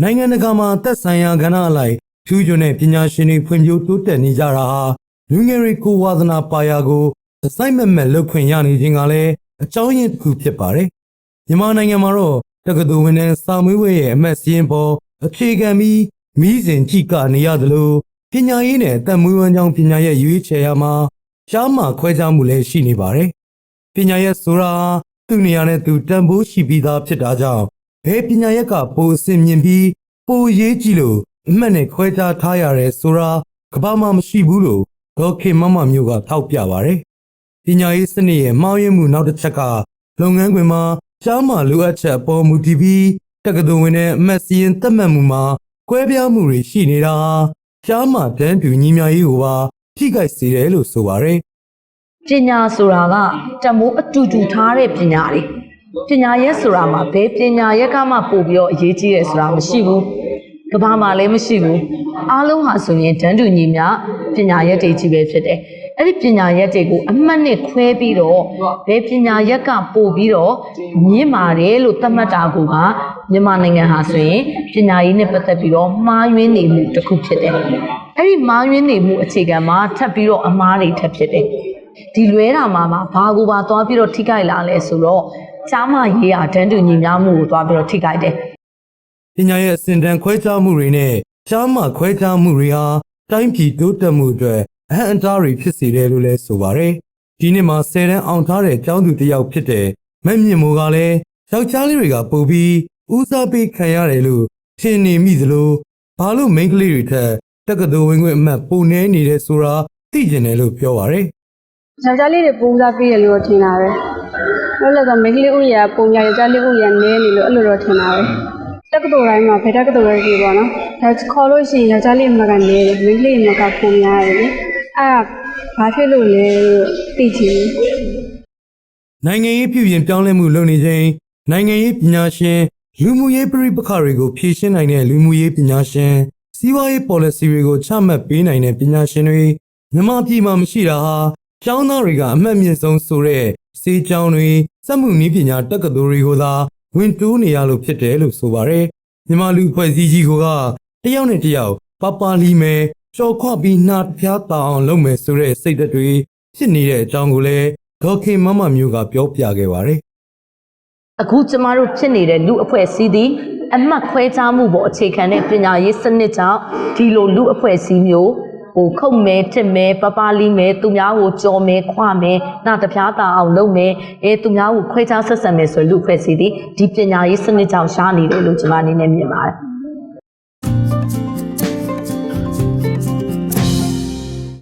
နိုင်ငံတကာမှာသက်ဆိုင်ရာကဏ္ဍအလိုက်ထူးချွန်တဲ့ပညာရှင်တွေဖွံ့ဖြိုးတိုးတက်နေကြတာဟာလူငယ်တွေကိုဝါသနာပါရာကိုအစိုက်မက်မက်လုပ်ခွင့်ရနေခြင်းကလည်းအကြောင်းရင်းတစ်ခုဖြစ်ပါတယ်။မြန်မာနိုင်ငံမှာတော့တက္ကသိုလ်ဝင်တဲ့စာမေးပွဲရဲ့အမတ်စင်းပေါ်အခြေခံပြီးမိစဉ်ကြည့်ကနေရသလိုပညာရေးနဲ့အသက်မွေးဝမ်းကြောင်းပညာရဲ့ရွေးချယ်ရမှာရှားမှခွဲခြားမှုလည်းရှိနေပါတယ်။ပညာရက်ဆိုတာဟာသူ့နေရာနဲ့သူတန်ဖိုးရှိပြီးသားဖြစ်တာကြောင့် ဘယ်ပညာရက်ကပိုအဆင်မြင့်ပြီးပိုရေးကြည့်လို့အမှတ်နဲ့ခွဲခြားထားရတယ်ဆိုတာကမ္ဘာမှာမရှိဘူးလို့ဒေါက်ခင်မမမျိုးကထောက်ပြပါတယ်။ပညာရေးစနစ်ရဲ့မှားယွင်းမှုနောက်တစ်ချက်ကလုပ်ငန်းခွင်မှာရှားမှလိုအပ်ချက်အပေါ်မူတည်ပြီးတက္ကသိုလ်ဝင်တဲ့အမတ်စီရင်တက်မှတ်မှုမှာကွဲပြားမှုတွေရှိနေတာဟာရှားမှတန်းတူညီမျှရေးကိုပါထိခိုက်စေတယ်လို့ဆိုပါတယ်။ပညာဆိုတာကတမိုးအတူတူထားတဲ့ပညာတွေ ပညာရက်ဆိုတာမှာဘယ်ပညာရက်ကမှပို့ပြီးတော့အရေးကြီးတယ်ဆိုတာမရှိဘူးကဘာမှလည်းမရှိဘူးအားလုံးဟာဆိုရင်တန်းတူညီမျှပညာရက်တွေကြီးပဲဖြစ်တယ်အဲ့ဒီပညာရက်တွေကိုအမှတ်နဲ့ခွဲပြီးတော့ဘယ်ပညာရက်ကပို့ပြီးတော့မြင့်ပါတယ်လို့သတ်မှတ်တာကမြန်မာနိုင်ငံဟာဆိုရင်ပညာရေးနဲ့ပတ်သက်ပြီးတော့မှားယွင်းနေမှုတစ်ခုဖြစ်တယ်အဲ့ဒီမှားယွင်းနေမှုအခြေခံမှာထပ်ပြီးတော့အမှားတွေထပ်ဖြစ်တယ်ဒီလွဲတာမှာမှာဘာကိုပါသွားပြီးတော့ထိခိုက်လာလဲဆိုတော့ ကြားမရေးရတန်းတူညီများမှုကိုသွားပြီးတော့ထိခိုက်တယ်ပညာရဲ့အစဉ်တန်းခွဲခြားမှုတွေနဲ့ရှားမှခွဲခြားမှုတွေဟာတိုင်းပြည်တိုးတက်မှုအတွက်အဟန့်အတားတွေဖြစ်စေတယ်လို့လည်းဆိုပါတယ်။ဒီနှစ်မှာဆယ်တန်းအောင်ထားတဲ့ကျောင်းသူတစ်ယောက်ဖြစ်တဲ့မက်မြင့်မိုးကလည်းယောက်ျားလေးတွေကပို့ပြီးဦးစားပေးခံရတယ်လို့ထင်နေမိသလိုဘာလို့မိန်းကလေးတွေထက်တက္ကသိုလ်ဝင်ခွင့်အမှတ်ပုံနေနေတယ်ဆိုတာသိကျင်တယ်လို့ပြောပါတယ်။ယောက်ျားလေးတွေပူစားပေးတယ်လို့တော့ထင်တာပဲ။ လို့လည်းဆိုမိန်းကလေးဥရပုံရယောက်ျားလေးဥရနည်းနေလို့အဲ့လိုတော့ထင်တာပဲ။တက္ကသိုလ်တိုင်းမှာဘယ်တက္ကသိုလ်ပဲဖြစ်ပေါ့နော်။ဒါခေါ်လို့ရှိရင်ယောက်ျားလေးမကနည်းတယ်မိန်းကလေးမကပုံများတယ်လေ။အဲ့ဒါဘာဖြစ်လို့လဲလို့သိချင်တယ်။နိုင်ငံရေးပြုပြင်ပြောင်းလဲမှုလုပ်နေချိန်နိုင်ငံရေးပညာရှင်လူမှုရေးပရိပခတွေကိုဖြေရှင်းနိုင်တဲ့လူမှုရေးပညာရှင်စီးပွားရေး policy တွေကိုချမှတ်ပေးနိုင်တဲ့ပညာရှင်တွေမြန်မာပြည်မှာမရှိတာဟာကျောင်းသားတွေကအမှတ်မြင့်ဆုံးဆိုတဲ့စေကျောင်းတွေ စက်မှုနည်းပညာတက္ကသိုလ်တွေကိုသာဝင်တိုးနေရလို့ဖြစ်တယ်လို့ဆိုပါတယ်မြန်မာလူဖွဲ့စည်းကြီးကတယောက်နဲ့တယောက်ပပလီမယ်ကြော်ခွပြီးနှာတစ်ပြားတောင်အောင်လုပ်မယ်ဆိုတဲ့စိတ်ဓာတ်တွေဖြစ်နေတဲ့အကြောင်းကိုလည်းဒေါက်ခင်မမမျိုးကပြောပြခဲ့ပါတယ်အခုကျမတို့ဖြစ်နေတဲ့လူအဖွဲ့အစည်းသည်အမှတ်ခွဲခြားမှုပေါ်အခြေခံတဲ့ပညာရေးစနစ်ကြောင့်ဒီလိုလူအဖွဲ့အစည်းမျိုး ဟိုခုတ်မဲတစ်မဲပပလီမဲသူများကိုကြော်မဲခွမဲနာတပြားတာအောင်လုပ်မဲအဲသူများကိုခွဲခြားဆက်ဆံမဲဆိုတဲ့လူအဖွဲ့အစည်းသည်ဒီပညာရေးစနစ်ကြောင့်ရှားနေတယ်လို့ကျမအနေနဲ့မြင်ပါတယ်